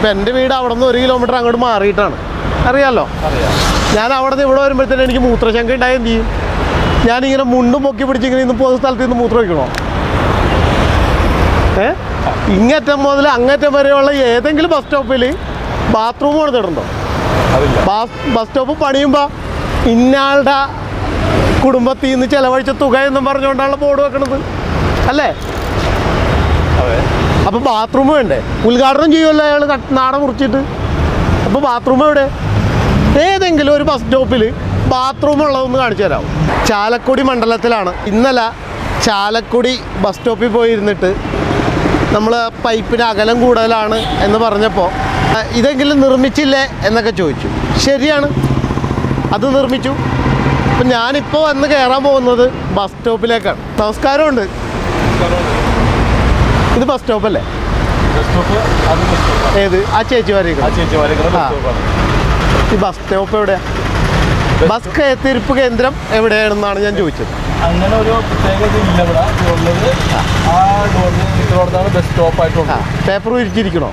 ഇപ്പം എന്റെ വീട് അവിടെ നിന്ന് ഒരു കിലോമീറ്റർ അങ്ങോട്ട് മാറിയിട്ടാണ്. അറിയാലോ? ഞാൻ അവിടെ നിന്ന് ഇവിടെ വരുമ്പോഴത്തേനും എനിക്ക് മൂത്രശങ്ക ഉണ്ടായ എന്ത് ചെയ്യും? ഞാനിങ്ങനെ മുണ്ടും പൊക്കി പിടിച്ചിങ്ങനെ ഇന്ന് പോകുന്ന സ്ഥലത്ത് നിന്ന് മൂത്രം വയ്ക്കണോ ഏ? ഇങ്ങറ്റം മുതൽ അങ്ങറ്റം വരെയുള്ള ഏതെങ്കിലും ബസ് സ്റ്റോപ്പിൽ ബാത്റൂം കൊടുത്തിട്ടുണ്ടോ ഇടണ്ടോ? ബസ് ബസ് സ്റ്റോപ്പ് പണിയുമ്പോൾ ഇന്നാളുടെ കുടുംബത്തിൽ നിന്ന് ചിലവഴിച്ച തുക എന്നും പറഞ്ഞുകൊണ്ടാണ് ബോർഡ് വെക്കണത്. അല്ലേ? അപ്പോൾ ബാത്റൂം വേണ്ടേ? ഉദ്ഘാടനം ചെയ്യുമല്ലോ അയാൾ നാട മുറിച്ചിട്ട്. അപ്പോൾ ബാത്റൂം എവിടെ? ഏതെങ്കിലും ഒരു ബസ് സ്റ്റോപ്പിൽ ബാത്റൂം ഉള്ളതൊന്ന് കാണിച്ചു തരാം ചാലക്കുടി മണ്ഡലത്തിലാണ്. ഇന്നലെ ചാലക്കുടി ബസ് സ്റ്റോപ്പിൽ പോയിരുന്നിട്ട് നമ്മൾ പൈപ്പിന് അകലം കൂടുതലാണ് എന്ന് പറഞ്ഞപ്പോൾ ഇതെങ്കിലും നിർമ്മിച്ചില്ലേ എന്നൊക്കെ ചോദിച്ചു. ശരിയാണ്. അത് നിർമ്മിച്ചു. അപ്പം ഞാനിപ്പോൾ വന്ന് കയറാൻ പോകുന്നത് ബസ് സ്റ്റോപ്പിലേക്കാണ് നമസ്കാരമുണ്ട്. ബസ് സ്റ്റോപ്പ് അല്ലേ? ഏത്? ആ ചേച്ചി വരെ ഈ ബസ് സ്റ്റോപ്പ് എവിടെയാ? ബസ് കയത്തിരിപ്പ് കേന്ദ്രം എവിടെയാണെന്നാണ് ഞാൻ ചോദിച്ചത്. അങ്ങനെ ഒരു ഇല്ല ഇവിടെ. ആ ബസ് സ്റ്റോപ്പ് പേപ്പർ വിരിച്ചിരിക്കണോ?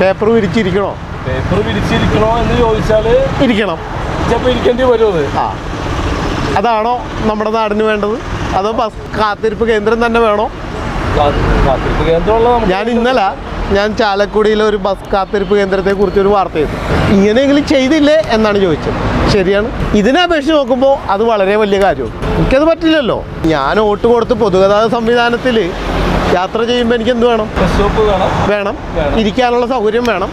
പേപ്പർ വിരിച്ചിരിക്കണോ? പേപ്പർ വിരിച്ചിരിക്കണോ എന്ന് ചോദിച്ചാൽ ഇരിക്കണം. ചിലപ്പോൾ ഇരിക്കേണ്ടി വരും അത്. ആ. അതാണോ നമ്മുടെ നാടിന് വേണ്ടത്? അതോ ബസ് കാത്തിരിപ്പ് കേന്ദ്രം തന്നെ വേണോ? കാത്തിരിപ്പ് കേന്ദ്രമുള്ള ഞാൻ ഇന്നലെ ഞാൻ ചാലക്കുടിയിലെ ഒരു ബസ് കാത്തിരിപ്പ് കേന്ദ്രത്തെ കുറിച്ച് ഒരു വാർത്ത ചെയ്തു ഇങ്ങനെയെങ്കിലും ചെയ്തില്ലേ എന്നാണ് ചോദിച്ചത്. ശരിയാണ്. ഇതിനെ അപേക്ഷിച്ച് നോക്കുമ്പോൾ അത് വളരെ വലിയ കാര്യമാണ്. എനിക്കത് പറ്റില്ലല്ലോ. ഞാൻ വോട്ട് കൊടുത്ത് പൊതുഗതാഗത സംവിധാനത്തിൽ യാത്ര ചെയ്യുമ്പോൾ എനിക്ക് എന്ത് വേണം. വേണം. ഇരിക്കാനുള്ള സൗകര്യം വേണം.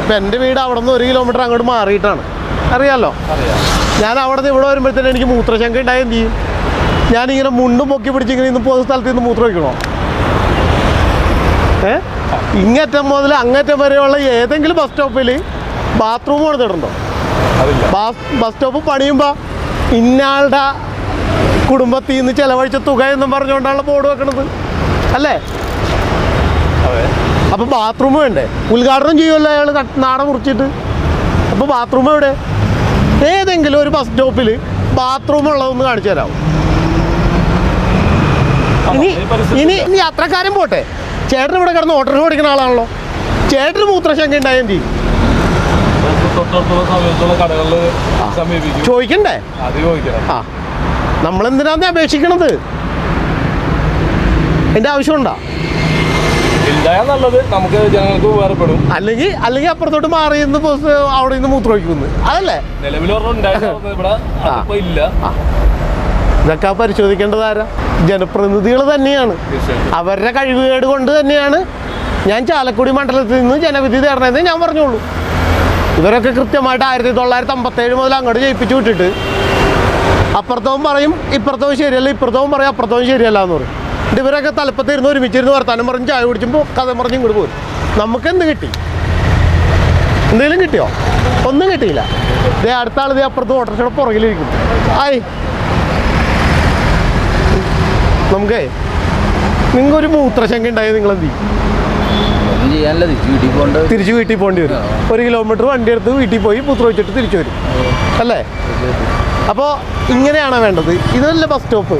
ഇപ്പം എന്റെ വീട് അവിടെ നിന്ന് ഒരു കിലോമീറ്റർ അങ്ങോട്ട് മാറിയിട്ടാണ്. അറിയാലോ? ഞാൻ അവിടെ നിന്ന് ഇവിടെ വരുമ്പോഴത്തേനും എനിക്ക് മൂത്രശങ്ക ഉണ്ടായെന്ത് ചെയ്യും? ഞാനിങ്ങനെ മുണ്ടും പൊക്കി പിടിച്ചിങ്ങനെ ഇന്ന് പോകുന്ന സ്ഥലത്ത് നിന്ന് മൂത്രം വയ്ക്കണോ ഇങ്ങറ്റം മുതൽ അങ്ങറ്റം വരെയുള്ള ഏതെങ്കിലും ബസ് സ്റ്റോപ്പിൽ ബാത്റൂം കൊടുത്തിട്ടുണ്ടോ ബസ് ബസ് സ്റ്റോപ്പ് പണിയുമ്പോൾ ഇന്നാളുടെ കുടുംബത്തിൽ നിന്ന് ചെലവഴിച്ച തുക എന്നും പറഞ്ഞുകൊണ്ടാണ് ബോർഡ് വെക്കണത്. അല്ലേ? അപ്പോൾ ബാത്റൂം വേണ്ടേ? ഉദ്ഘാടനം ചെയ്യുമല്ലോ അയാൾ നാട മുറിച്ചിട്ട്. അപ്പോൾ ബാത്റൂം എവിടെ? ഏതെങ്കിലും ഒരു ബസ് സ്റ്റോപ്പിൽ ബാത്റൂം ഉള്ളതൊന്ന് കാണിച്ചു തരാം ഇനി ഇനി ഇനി യാത്രക്കാരൻ പോട്ടെ? ചേട്ടൻ ഇവിടെ കിടന്ന് ഓട്ടോറിക്ഷ ഓടിക്കുന്ന ആളാണല്ലോ. ചേട്ടന് മൂത്രശങ്ക ഉണ്ടായ എന്ത് ചെയ്യും? ചോദിക്കണ്ടേ? ആ. നമ്മളെന്തിനാന്ന് അപേക്ഷിക്കണത്? എന്റെ ആവശ്യമുണ്ടോ? നല്ലത്. നമുക്ക് ജനങ്ങൾക്ക് ഉപകാരപ്പെടും. അല്ലെങ്കിൽ അല്ലെങ്കിൽ അപ്പുറത്തോട്ട് മാറി നിന്ന് അവിടെ നിന്ന് മൂത്രമൊഴിക്കുന്നു അതല്ലേ? നിലവിൽ ഇല്ല. ഇതൊക്കെ പരിശോധിക്കേണ്ടത് ആരാ? ജനപ്രതിനിധികൾ തന്നെയാണ്. അവരുടെ കഴിവുകേട് കൊണ്ട് തന്നെയാണ് ഞാൻ ചാലക്കുടി മണ്ഡലത്തിൽ നിന്ന് ജനവിധി തരണമെന്ന് ഞാൻ പറഞ്ഞോളൂ ഇവരൊക്കെ കൃത്യമായിട്ട് ആയിരത്തി തൊള്ളായിരത്തി അമ്പത്തേഴ് മുതൽ അങ്ങോട്ട് ജയിപ്പിച്ചു വിട്ടിട്ട് അപ്പുറത്തവും പറയും ഇപ്പുറത്തവും ശരിയല്ല ഇപ്പുറത്തവും പറയും അപ്പുറത്തവും ശരിയല്ല എന്ന് പറയും. എന്നിട്ട് ഇവരൊക്കെ തലപ്പത്തിരുന്ന് ഒരുമിച്ചിരുന്ന് വർത്താനം പറഞ്ഞ് ചായ കുടിച്ചുമ്പോൾ കഥ പറഞ്ഞ് ഇങ്ങോട്ട് പോരും. നമുക്ക് എന്ത് കിട്ടി? എന്തെങ്കിലും കിട്ടിയോ? ഒന്നും കിട്ടിയില്ല. ദേ അടുത്ത ആൾ ദേ അപ്പുറത്ത് ഓട്ടോറിക്ഷയുടെ പുറകിലിരിക്കും ആയി നമുക്കേ നിങ്ങൾക്ക് ഒരു മൂത്രശങ്ക ഉണ്ടായത് നിങ്ങൾ എന്ത് തിരിച്ചു വീട്ടിൽ പോകേണ്ട പോകേണ്ടി വരും. ഒരു കിലോമീറ്റർ വണ്ടി എടുത്ത് വീട്ടിൽ പോയി മൂത്രം വെച്ചിട്ട് തിരിച്ചു വരും. അല്ലേ? അപ്പോ ഇങ്ങനെയാണോ വേണ്ടത്? ഇതല്ല ബസ് സ്റ്റോപ്പ്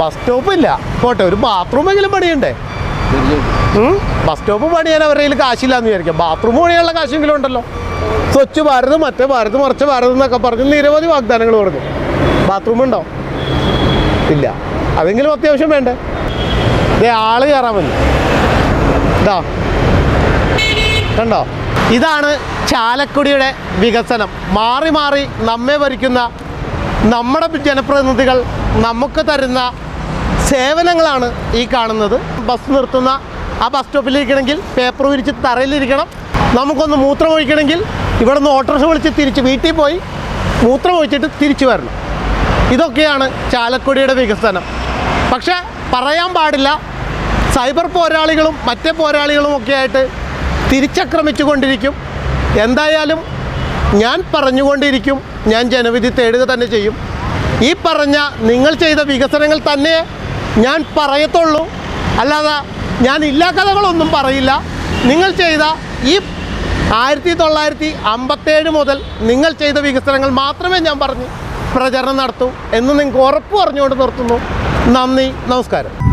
ബസ് സ്റ്റോപ്പ് ഇല്ല. പോട്ടെ ഒരു ബാത്റൂം എങ്കിലും പണിയണ്ടേ? ബസ് സ്റ്റോപ്പ് പണിയാൻ അവരുടെ കയ്യിൽ കാശില്ലാന്ന് വിചാരിക്കാം. ബാത്റൂം പണിയാനുള്ള കാശെങ്കിലും ഉണ്ടല്ലോ. സ്വച്ഛ് ഭാരത് മറ്റേ ഭാരത് മറിച്ച ഭാരത് എന്നൊക്കെ പറഞ്ഞ് നിരവധി വാഗ്ദാനങ്ങൾ പറഞ്ഞു ബാത്റൂം ഉണ്ടോ? ഇല്ല. അതെങ്കിലും അത്യാവശ്യം വേണ്ടേ? ദേ ആൾ കയറാൻ മതി ഇതാ. കണ്ടോ? ഇതാണ് ചാലക്കുടിയുടെ വികസനം. മാറി മാറി നമ്മെ ഭരിക്കുന്ന നമ്മുടെ ജനപ്രതിനിധികൾ നമുക്ക് തരുന്ന സേവനങ്ങളാണ് ഈ കാണുന്നത്. ബസ് നിർത്തുന്ന ആ ബസ് സ്റ്റോപ്പിലിരിക്കണമെങ്കിൽ പേപ്പർ വിരിച്ച് തറയിലിരിക്കണം. നമുക്കൊന്ന് മൂത്രം ഒഴിക്കണമെങ്കിൽ ഇവിടെ നിന്ന് ഓട്ടോറിക്ഷ വിളിച്ച് തിരിച്ച് വീട്ടിൽ പോയി മൂത്രം ഒഴിച്ചിട്ട് തിരിച്ചു വരണം. ഇതൊക്കെയാണ് ചാലക്കുടിയുടെ വികസനം. പക്ഷേ പറയാൻ പാടില്ല. സൈബർ പോരാളികളും മറ്റേ പോരാളികളും ഒക്കെ ആയിട്ട് തിരിച്ചക്രമിച്ചു കൊണ്ടിരിക്കും എന്തായാലും ഞാൻ പറഞ്ഞുകൊണ്ടിരിക്കും ഞാൻ ജനവിധി തേടുക തന്നെ ചെയ്യും. ഈ പറഞ്ഞ നിങ്ങൾ ചെയ്ത വികസനങ്ങൾ തന്നെ ഞാൻ പറയത്തുള്ളൂ. അല്ലാതെ ഞാൻ ഇല്ലാ കഥകളൊന്നും പറയില്ല. നിങ്ങൾ ചെയ്ത ഈ ആയിരത്തി തൊള്ളായിരത്തി അമ്പത്തേഴ് മുതൽ നിങ്ങൾ ചെയ്ത വികസനങ്ങൾ മാത്രമേ ഞാൻ പറഞ്ഞ് പ്രചരണം നടത്തൂ എന്ന് നിങ്ങൾക്ക് ഉറപ്പ് പറഞ്ഞുകൊണ്ട് നിർത്തുന്നു. നന്ദി നമസ്കാരം.